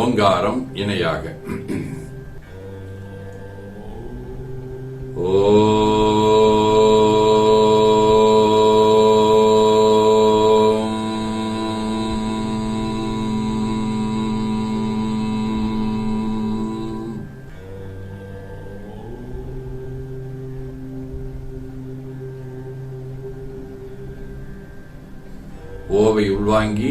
ஓங்காரம் இணையாக. ஓம் ஓவை உள்வாங்கி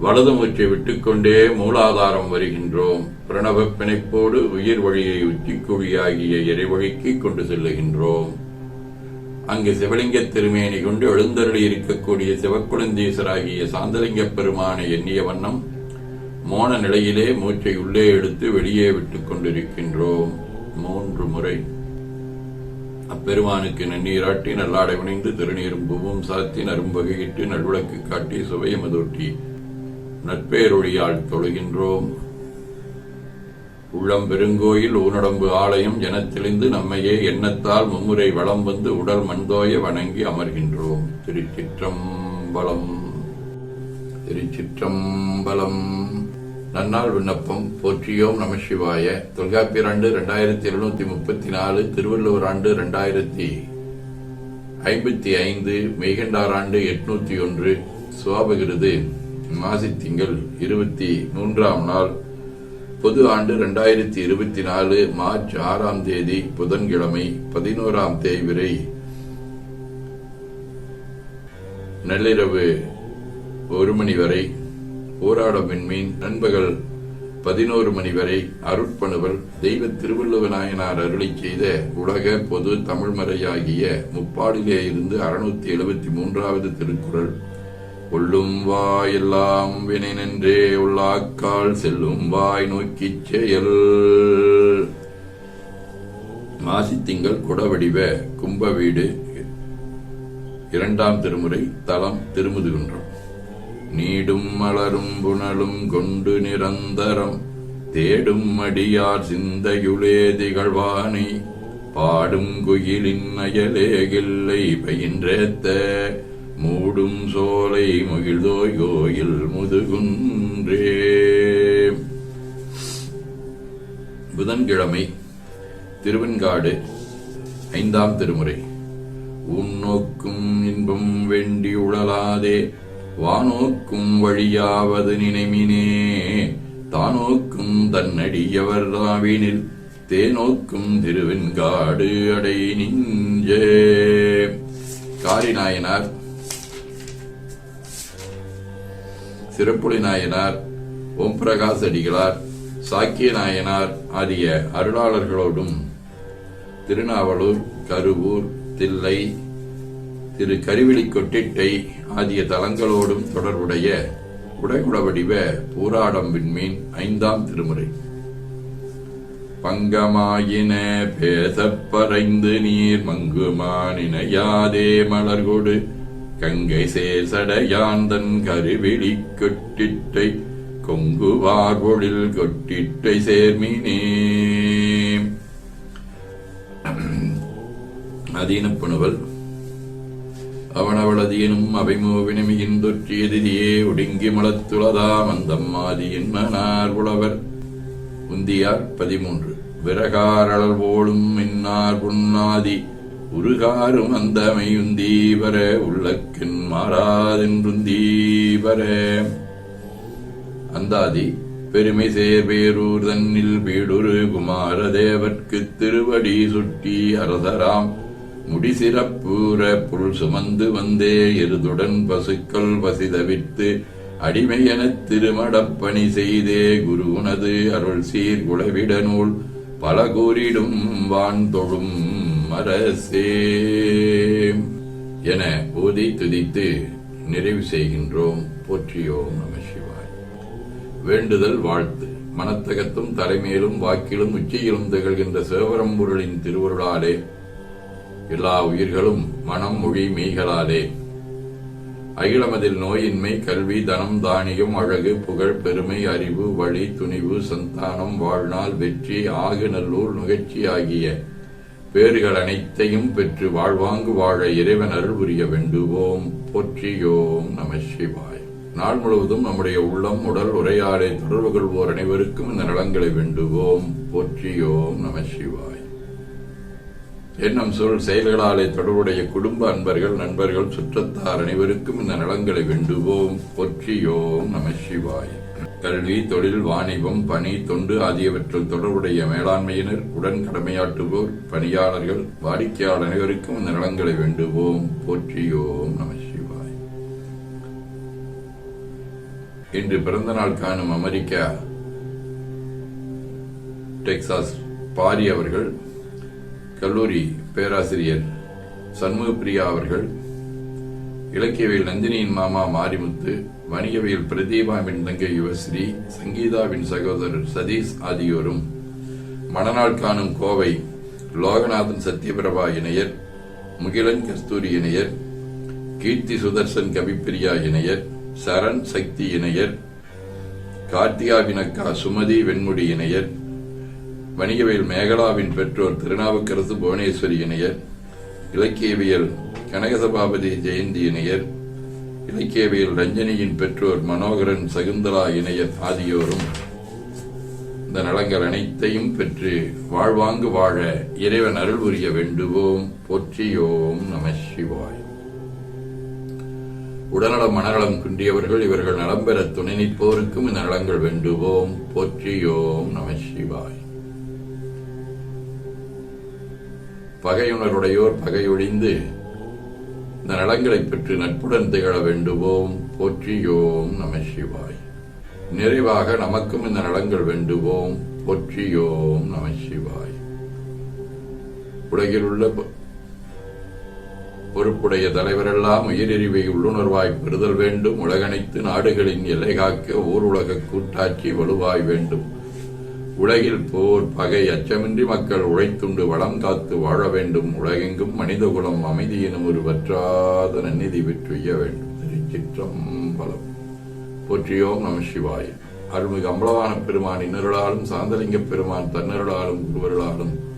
வலது மூச்சை விட்டுக்கொண்டே மூலாதாரம் வருகின்றோம். பிரணவ பிணைப்போடு உயிர் வழியை உச்சிக்குழியாகிய இறைவழிக்கு கொண்டு செல்லுகின்றோம். அங்கு சிவலிங்க திருமேனி கொண்டு எழுந்தருளி இருக்கக்கூடிய சிவக்குழந்தீசராகிய சாந்தலிங்க பெருமானை எண்ணிய வண்ணம் மோன நிலையிலே மூச்சை உள்ளே எடுத்து வெளியே விட்டுக் கொண்டிருக்கின்றோம். மூன்று முறை. அப்பெருமானுக்கு நன்னீராட்டி நல்லாடை வினைந்து திருநீரும் பூவும் சாத்தி நரும்பகையிட்டு நல்விளக்கு காட்டி சுவையமதொட்டி நட்பேரொழியால் தொழுகின்றோம். உள்ளம் பெருங்கோயில் ஊனடம்பு ஆலயம் எனத் நம்மையே எண்ணத்தால் மும்முறை வளம் வந்து உடல் மண்தோய வணங்கி அமர்கின்றோம். திருச்சிற்றம்பலம் திருச்சிற்றம்பலம். நன்னாள் விண்ணப்பம் போற்றியோம் நம சிவாய. தொல்காப்பியர் ஆண்டு இரண்டாயிரத்தி எழுநூத்தி முப்பத்தி நாலு திருவள்ளுவர் ஆண்டு இரண்டாயிரத்தி ஐம்பத்தி ஐந்து மெய்கண்டார் ஆண்டு எட்நூத்தி ஒன்று சுவாபகிருது. மாசி திங்கள் இருபத்தி மூன்றாம் நாள் பொது ஆண்டு இரண்டாயிரத்தி இருபத்தி நாலு மார்ச் ஆறாம் தேதி புதன்கிழமை பதினோராம் தேய்விரை நள்ளிரவு ஒரு மணி வரை போராட விண்மீன் நண்பகல் பதினோரு மணி வரை அருட்பணுவல் தெய்வ திருவள்ளுவநாயனார் அருளை அருளி செய்த உலக பொது தமிழ்மறையாகிய முப்பாடிலே இருந்து அறுநூத்தி எழுபத்தி மூன்றாவது திருக்குறள். உள்ளும் வாய் எல்லாம் வினை நின்றே உள்ளாக்கால் செல்லும் வாய் நோக்கிச் செயல். மாசித்திங்கள் குடவடிவ கும்ப வீடு இரண்டாம் திருமுறை தலம் திருமுதுகுன்றம். நீடும் மலரும் புனலும் கொண்டு நிரந்தரம். தேடும் அடியார் சிந்தையுளே திகழ்வானை. பாடும் குயிலின் அயலேகில்லை பயின்றேத்த. மூடும் சோலை மகிழ்தோய் கோயில் முதுகுன்றே. புதன்கிழமை திருவெண்காடு ஐந்தாம் திருமுறை. உன்னோக்கும் இன்பம் வேண்டி உழலாதே வானோக்கும் வழியாவது நினைமினே. தானோக்கும் தன்னடியவர் ராவினில் தேனோக்கும் திருவெண்காடு அடை நிஞ்சே காரிநாயனார் சிறப்புலி நாயனார் ஓம் பிரகாஷ் அடிகளார் சாக்கிய நாயனார் ஆகிய அருளாளர்களோடும் திருநாவலூர் கருவூர் தில்லை திரு கருவிழி கொட்டிட்டை ஆகிய தலங்களோடும் தொடர்புடைய உடைகுட வடிவ பூராடம் விண்மீன் ஐந்தாம் திருமுறை. பங்கமாயின பேசப்பறைந்து நீர் நீர் மங்குமானினையாதே மலர்கொடு. கங்கை சேசடையாந்தன் கருவிழி கொட்டிட்டை கொங்குவார் பொழில் கொட்டிட்டை சேர்மினே. அதீனப்புணுவல் அவனவளதியனும் அவைமூவினமியின் தொற்றியதிதியே ஒடுங்கி மலத்துளதா மந்தம்மாதியின் மனார் புலவர். உந்தியார் பதிமூன்று. விறகாரளல் போலும் மின்னார் புண்ணாதி. உருகாரும் அந்தமையுந்தீவர உள்ளக்கின் மாறாதென்றுந்தீவர அந்தாதி பெருமை சேர்பேரூர் தன்னில் பீடுரு குமார தேவர்க்கு திருவடி சுட்டி அரசராம். முடிசிறப்பூர புல் சுமந்து வந்தே எருதுடன் பசுக்கள் வசிதவிட்டு அடிமையெனத் திருமடப்பணி செய்தே குரு உனது அருள் சீர் குலவிட நூல் பல கூறிடும் வான் தொழும் அரசே என ஓதி துதித்து நிறைவு செய்கின்றோம். போற்றியோம் நம சிவாய். வேண்டுதல் வாழ்த்து. மனத்தகத்தும் தலைமையிலும் வாக்கிலும் உச்சியிலும் திகழ்கின்ற சிவபரம்பொருளின் திருவருளாலே எல்லா உயிர்களும் மனம் மொழி மெய்களாலே. அகிலமதில் நோயின்மை கல்வி தனம் தானியம் அழகு புகழ் பெருமை அறிவு வழி துணிவு சந்தானம் வாழ்நாள் வெற்றி ஆகு நல்லூர் நுகர்ச்சி ஆகிய பேறுகள் அனைத்தையும் பெற்று வாழ்வாங்கு வாழ இறைவன் அருள் புரிய வேண்டுவோம். போற்றியோம் நம சிவாய். நாள் முழுவதும் நம்முடைய உள்ளம் உடல் உரையாடை தொடர்பு கொள்வோர் அனைவருக்கும் இந்த நலங்களை வேண்டுவோம். போற்றியோம் நம சிவாய். எண்ணம் சொல் செயல்களாலே தொடர்புடைய குடும்ப அன்பர்கள் நண்பர்கள் சுற்றத்தார் அனைவருக்கும் இந்த நலங்களை வேண்டுவோம். போற்றியோம் நம சிவாய். கல்வி தொழில் வாணிபம் பணி தொண்டு ஆகியவற்றில் தொடர்புடைய மேலாண்மையினர் உடன் கடமையாற்றுவோர் பணியாளர்கள் வாடிக்கையாளர் அனைவருக்கும் இந்த நலன்களை வேண்டுவோம். போற்றியோம் நம சிவாய். இன்று பிறந்த நாள் காணும் அமெரிக்கா டெக்சாஸ் பாரி அவர்கள் கல்லூரி பேராசிரியர் சண்முகப்பிரியா அவர்கள் இலக்கியவியல் நந்தினியின் மாமா மாரிமுத்து வணிகவியல் பிரதீபாவின் தங்கை யுவஸ்ரீ சங்கீதாவின் சகோதரர் சதீஷ் ஆகியோரும் மணநாள் காணும் கோவை லோகநாதன் சத்யபிரபா இணையர் முகிலன் கஸ்தூரி இணையர் கீர்த்தி சுதர்சன் கவிப்பிரியா இணையர் சரண் சக்தி இணையர் கார்த்திகாவினக்கா சுமதி வெண்முடி இணையர் வணிகவேல் மேகலாவின் பெற்றோர் திருநாவுக்கரசு புவனேஸ்வரி இணையர் இலக்கியவியல் கனகசபாபதி ஜெயந்தி இணையர் இலக்கியவியல் ரஞ்சனியின் பெற்றோர் மனோகரன் சகுந்தலா இணையர் ஆகியோரும் இந்த நலங்கள் அனைத்தையும் பெற்று வாழ்வாங்கு வாழ இறைவன் அருள் புரிய வேண்டுவோம். போற்றியோம் நம சிவாய். உடல்நலம் மனநலம் குன்றியவர்கள் இவர்கள் நலம் பெற துணை நிற்போருக்கும் இந்த நலங்கள் வேண்டுவோம். போற்றியோம் நம சிவாய். பகையுணருடையோர் பகையொழிந்து இந்த நலங்களைப் பெற்று நட்புடன் திகழ வேண்டுவோம் போற்றியோம் நம சிவாய். நிறைவாக நமக்கும் இந்த நலங்கள் வேண்டுவோம் போற்றியோம் நம சிவாய். உலகில் உள்ள பொறுப்புடைய தலைவரெல்லாம் உயிரிழிவை உள்ளுணர்வாய் பெறுதல் வேண்டும். உலகனைத்து நாடுகளின் எல்லை காக்க ஊர் உலக கூட்டாட்சி வலுவாய் வேண்டும். உலகில் போர் பகை அச்சமின்றி மக்கள் உழைத்துண்டு வளம் காத்து வாழ வேண்டும். உலகெங்கும் மனிதகுலம் அமைதி எனும் ஒரு வற்றாத நன்னிதி பெற்றுய வேண்டும். திருச்சிற்றம்பலம். போற்றியோம் நம சிவாய. அருள்மிகு அம்பலவான பெருமான் இன்னருளாலும் சாந்தலிங்க பெருமான் தன்னருளாலும் குருவருளாலும்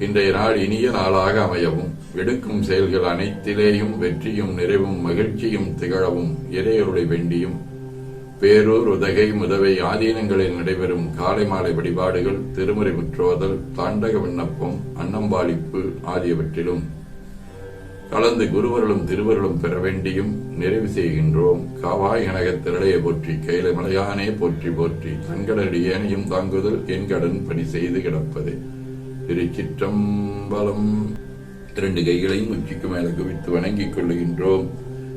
இன்றைய நாள் இனிய நாளாக அமையவும் எடுக்கும் செயல்கள் அனைத்திலேயும் வெற்றியும் நிறைவும் மகிழ்ச்சியும் திகழவும் இறையருளை வேண்டியும் பேரூர் உதகை முதவை ஆதீனங்களில் நடைபெறும் காலை மாலை வழிபாடுகள் திருமுறை முற்றோதல் தாண்டக விண்ணப்பம் அன்னம்பாளிப்பு ஆகியவற்றிலும் கலந்து குருவர்களும் திருவருளும் பெற வேண்டியும் நிறைவு செய்கின்றோம். காவாய் கனகத் திரளைய போற்றி கைல மலையானே போற்றி போற்றி தன்கடடி ஏனையும் தாங்குதல் என் கடன் பணி செய்து கிடப்பது. திருச்சிற்றம்பலம். இரண்டு கைகளையும் உச்சிக்கு மேல குவித்து வணங்கிக் கொள்ளுகின்றோம்.